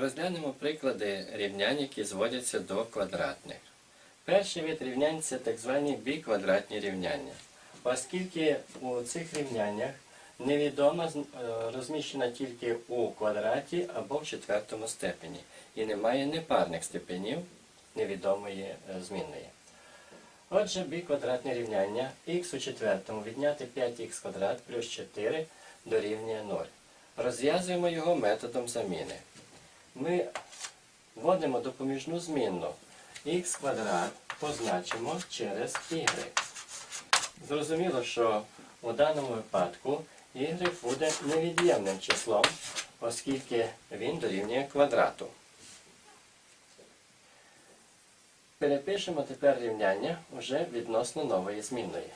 Розглянемо приклади рівнянь, які зводяться до квадратних. Перший вид рівнянь це так звані біквадратні рівняння. Оскільки у цих рівняннях невідома е, розміщена тільки у квадраті або в четвертому степені і немає непарних степенів невідомої е, змінної. Отже, біквадратне рівняння х у четвертому відняти 5х квадрат плюс 4 дорівнює 0. Розв'язуємо його методом заміни. Ми вводимо допоміжну змінну х квадрат позначимо через y. Зрозуміло, що у даному випадку y буде невід'ємним числом, оскільки він дорівнює квадрату. Перепишемо тепер рівняння вже відносно нової змінної.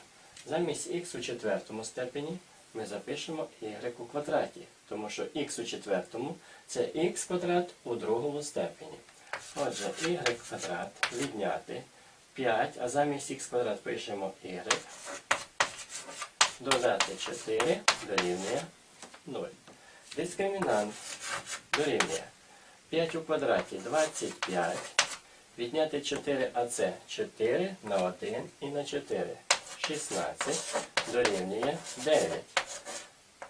Замість х у четвертому степені ми запишемо y у квадраті, тому що х у четвертому це х квадрат у другому степені. Отже, y квадрат відняти 5, а замість х квадрат пишемо y. Додати 4 дорівнює 0. Дискримінант дорівнює 5 у квадраті 25. Відняти 4 АЦ 4 на 1 і на 4. 16 дорівнює 9.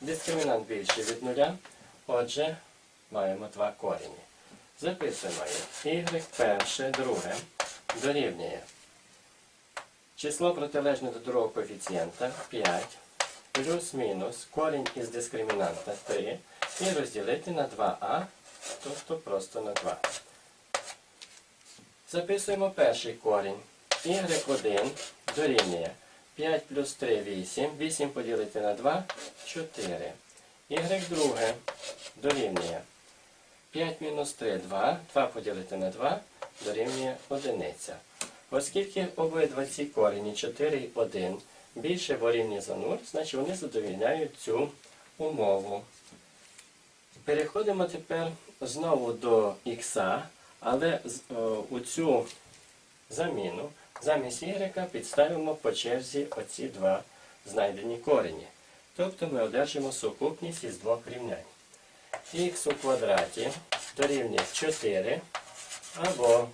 Дискримінант більший від нуля. Отже, маємо два корені. Записуємо їх. Y перше, друге дорівнює. Число протилежне до другого коефіцієнта 5 плюс-мінус корінь із дискримінанта 3 і розділити на 2а, тобто просто на 2. Записуємо перший корінь. y1 дорівнює 5 плюс 3 8. 8 поділити на 2 4. y друге дорівнює 5 мінус 3 2. 2 поділити на 2 дорівнює 1. Оскільки обидва ці корені 4 і 1 більше ворівні за 0, значить вони задовільняють цю умову. Переходимо тепер знову до х, але е, у цю заміну замість y підставимо по черзі оці два знайдені корені. Тобто ми одержимо сукупність із двох рівнянь. х у квадраті дорівнює 4 або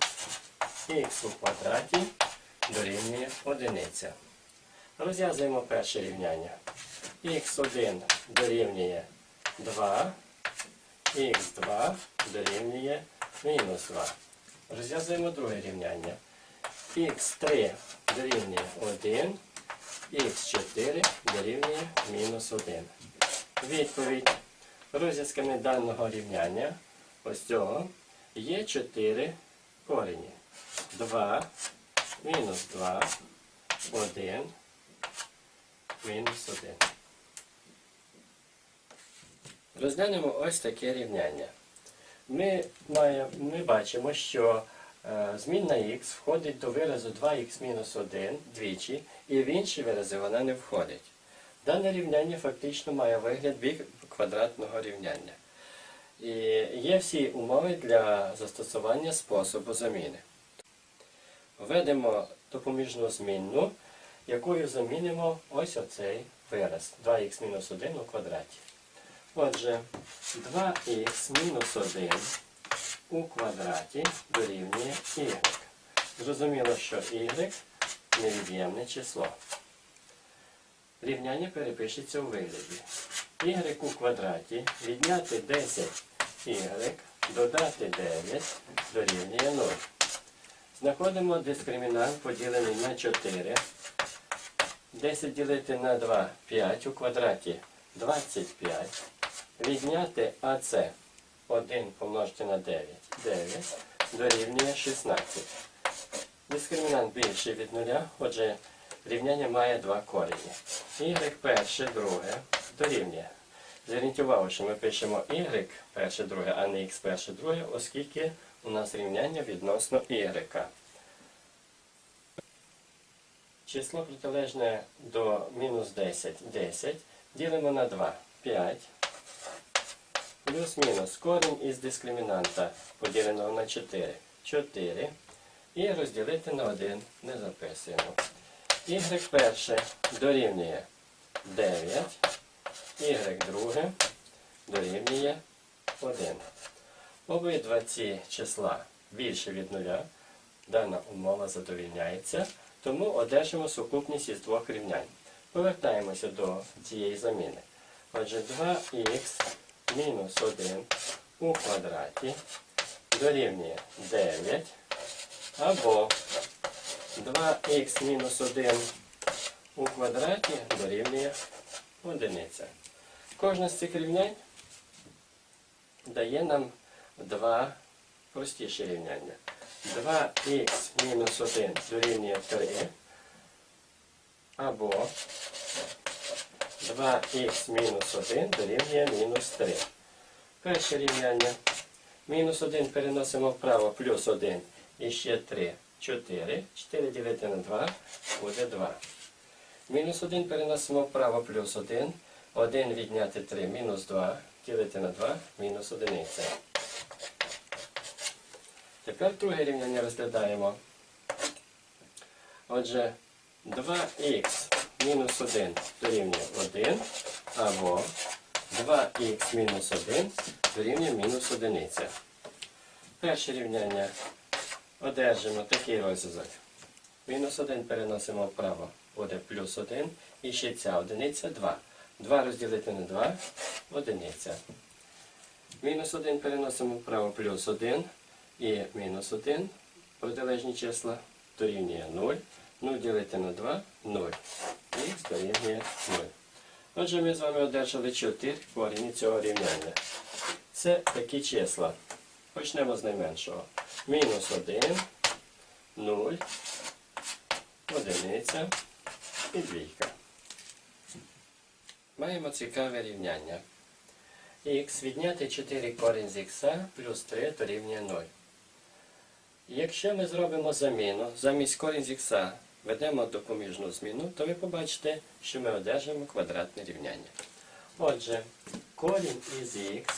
х у квадраті дорівнює 1. Розв'язуємо перше рівняння. х1 дорівнює 2, х2 дорівнює мінус 2. Розв'язуємо друге рівняння. Х3 дорівнює 1, х4 дорівнює мінус 1. Відповідь. Розв'язками даного рівняння, ось цього, є 4 корені. 2, мінус 2, 1, мінус 1. Розглянемо ось таке рівняння. Ми, маємо, ми бачимо, що змінна х входить до виразу 2х мінус 1 двічі, і в інші вирази вона не входить. Дане рівняння фактично має вигляд бік квадратного рівняння. І є всі умови для застосування способу заміни. Введемо допоміжну змінну, якою замінимо ось оцей вираз 2х мінус 1 у квадраті. Отже, 2х мінус 1 у квадраті дорівнює y. Зрозуміло, що y невід'ємне число. Рівняння перепишеться у вигляді. y у квадраті відняти 10y, додати 9 дорівнює 0. Знаходимо дискримінант поділений на 4. 10 ділити на 2 5 у квадраті 25. Відняти АЦ 1 помножити на 9 9 дорівнює 16. Дискримінант більший від нуля, отже, рівняння має два корені. Y перше, друге дорівнює. Зверніть увагу, що ми пишемо y перше, друге, а не x перше, друге, оскільки у нас рівняння відносно y. Число протилежне до мінус 10 10 ділимо на 2 5. Плюс-мінус корінь із дискримінанта поділеного на 4 4. І розділити на 1 не записуємо. Y перше дорівнює 9. Y друге дорівнює 1. Обидва ці числа більше від нуля. Дана умова задовільняється, тому одержимо сукупність із двох рівнянь. Повертаємося до цієї заміни. Отже, 2х мінус 1 у квадраті дорівнює 9 або 2х мінус 1 у квадраті дорівнює 1. Кожне з цих рівнянь дає нам два простіші рівняння. 2х мінус 1 дорівнює 3 або 2х мінус 1 дорівнює мінус 3. Перше рівняння. Мінус 1 переносимо вправо, плюс 1 і ще 3, 4. 4 ділити на 2 буде 2. Мінус 1 переносимо вправо, плюс 1. 1 відняти 3, мінус 2. Ділити на 2, мінус 1. Тепер друге рівняння розглядаємо. Отже, 2х мінус 1 дорівнює 1, або 2х мінус 1 дорівнює мінус 1. Перше рівняння одержимо такий розв'язок. Мінус 1 переносимо вправо, буде плюс 1, і ще ця одиниця 2. 2 розділити на 2 одиниця. Мінус 1 переносимо вправо плюс 1 і мінус 1 протилежні числа дорівнює 0. 0 ділити на 2 0. Х дорівнює 0. Отже, ми з вами одержали 4 корені цього рівняння. Це такі числа. Почнемо з найменшого. Мінус 1, 0, одиниця і двійка. Маємо цікаве рівняння. Х відняти 4 корінь з х плюс 3 дорівнює 0. Якщо ми зробимо заміну, замість корінь з х ведемо допоміжну зміну, то ви побачите, що ми одержимо квадратне рівняння. Отже, корінь із х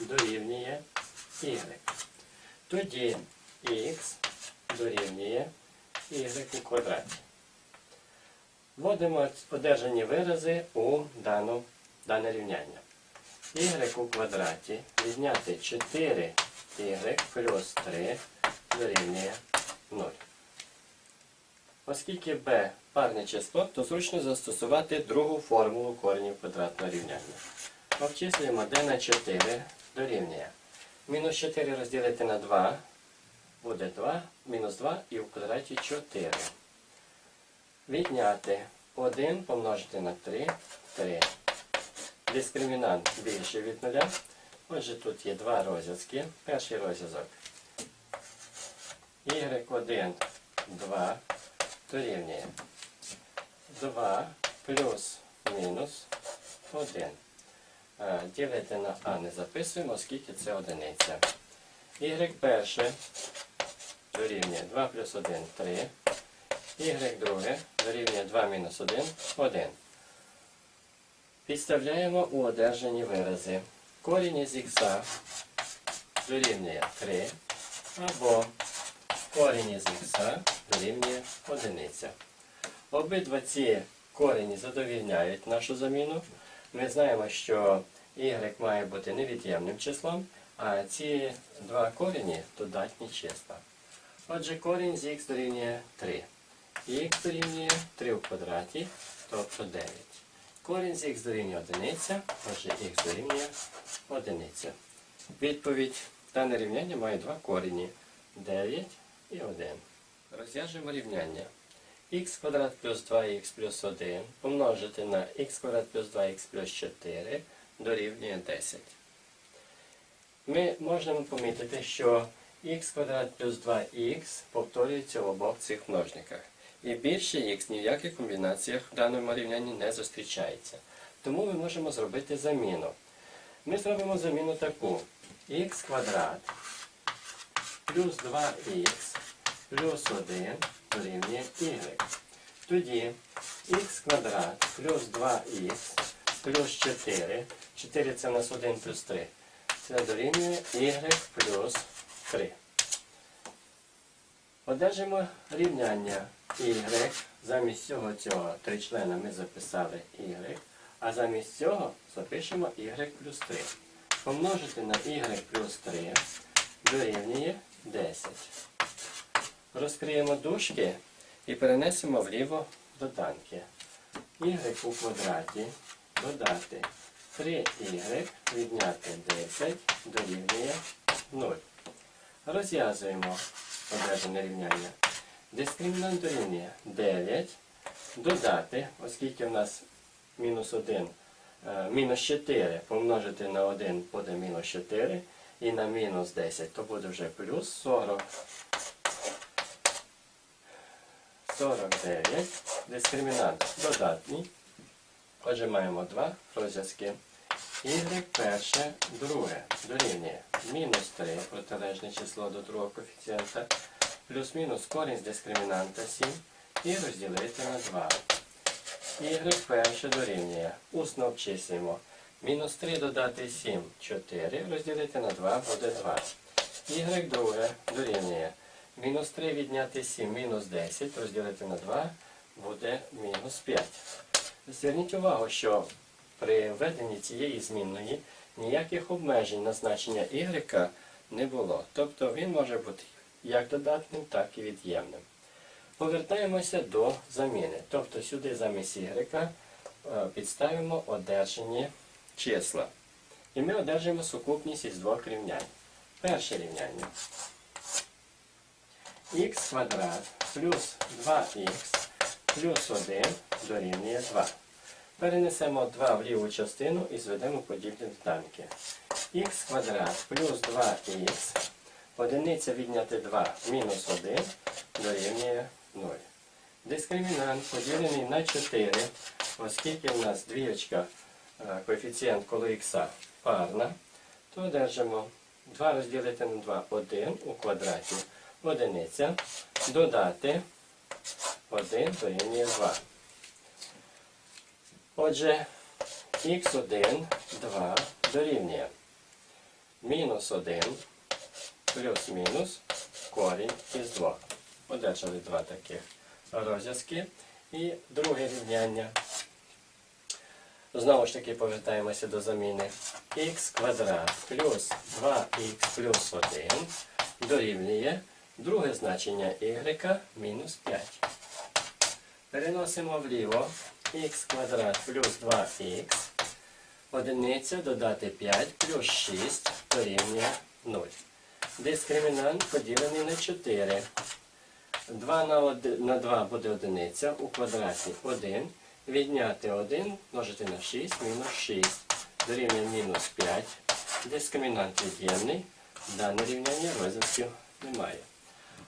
дорівнює y. Тоді х дорівнює y у квадраті. Вводимо одержані вирази у дану, дане рівняння. y у квадраті відняти 4 y плюс 3 дорівнює 0. Оскільки b парне число, то зручно застосувати другу формулу коренів квадратного рівняння. Обчислюємо d на 4 дорівнює. Мінус 4 розділити на 2 буде 2, мінус 2 і в квадраті 4. Відняти 1 помножити на 3 3. Дискримінант більше від 0. Отже, тут є два розв'язки. Перший розв'язок y1, 2 дорівнює 2 плюс мінус 1. Ділити на а не записуємо, оскільки це одиниця. y перше дорівнює 2 плюс 1 3. y друге дорівнює 2 мінус 1 1. Підставляємо у одержані вирази. Корінь із х дорівнює 3 або корінь із х дорівнює 1. Обидва ці корені задовільняють нашу заміну. Ми знаємо, що y має бути невід'ємним числом, а ці два корені додатні числа. Отже, корінь з х дорівнює 3. х дорівнює 3 в квадраті, тобто 9. Корінь з х дорівнює 1, отже х дорівнює 1. Відповідь. Дане рівняння має два корені 9 і 1. Розв'яжемо рівняння. х квадрат плюс 2х плюс 1 помножити на х квадрат плюс 2х плюс 4 дорівнює 10. Ми можемо помітити, що х квадрат плюс 2х повторюється в обох цих множниках. І більше х ні в яких комбінаціях в даному рівнянні не зустрічається. Тому ми можемо зробити заміну. Ми зробимо заміну таку. х квадрат плюс 2х плюс 1 дорівнює y. Тоді х квадрат плюс 2х плюс 4. 4 це у нас 1 плюс 3. Це дорівнює y плюс 3. Одержимо рівняння y. Замість цього цього тричлена ми записали y. А замість цього запишемо y плюс 3. помножити на y плюс 3 дорівнює 10. Розкриємо дужки і перенесемо вліво доданки. y у квадраті додати 3y відняти 10 дорівнює 0. Розв'язуємо одержане рівняння. Дискримінант дорівнює 9 додати, оскільки в нас мінус 1, е, мінус 4 помножити на 1 буде мінус 4 і на мінус 10, то буде вже плюс 40. 49. Дискримінант додатній. Отже, маємо два розв'язки. Y перше, друге дорівнює мінус 3 протилежне число до другого коефіцієнта, плюс-мінус корінь з дискримінанта 7 і розділити на 2. Y перше дорівнює. Усно обчислюємо. Мінус 3 додати 7, 4, розділити на 2 буде 2. Y друге дорівнює. Мінус 3 відняти 7, мінус 10, розділити на 2 буде мінус 5. Зверніть увагу, що при введенні цієї змінної ніяких обмежень на значення y не було. Тобто він може бути як додатним, так і від'ємним. Повертаємося до заміни. Тобто сюди замість y е, підставимо одержані числа. І ми одержимо сукупність із двох рівнянь. Перше рівняння. Х квадрат плюс 2х плюс 1 дорівнює 2. Перенесемо 2 в ліву частину і зведемо подібні доданки. х квадрат плюс 2х, одиниця відняти 2 мінус 1 дорівнює 0. Дискримінант поділений на 4, оскільки в нас двієчка, е, коефіцієнт коло х парна, то одержимо 2 розділити на 2 1 у квадраті одиниця, додати 1 дорівнює 2. Отже, х1, 2 дорівнює мінус 1 плюс-мінус корінь із 2. Одержали два таких розв'язки. І друге рівняння. Знову ж таки повертаємося до заміни. х квадрат плюс 2х плюс 1 дорівнює друге значення y мінус 5. Переносимо вліво х квадрат плюс 2х. Одиниця додати 5 плюс 6 дорівнює 0. Дискримінант поділений на 4. 2 на, 1, на 2 буде одиниця, у квадраті 1. Відняти 1 множити на 6, мінус 6. Дорівнює мінус 5. Дискримінант від'ємний. Дане рівняння розв'язків немає.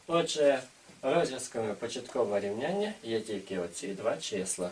Отже, розв'язками початкового рівняння є тільки оці два числа.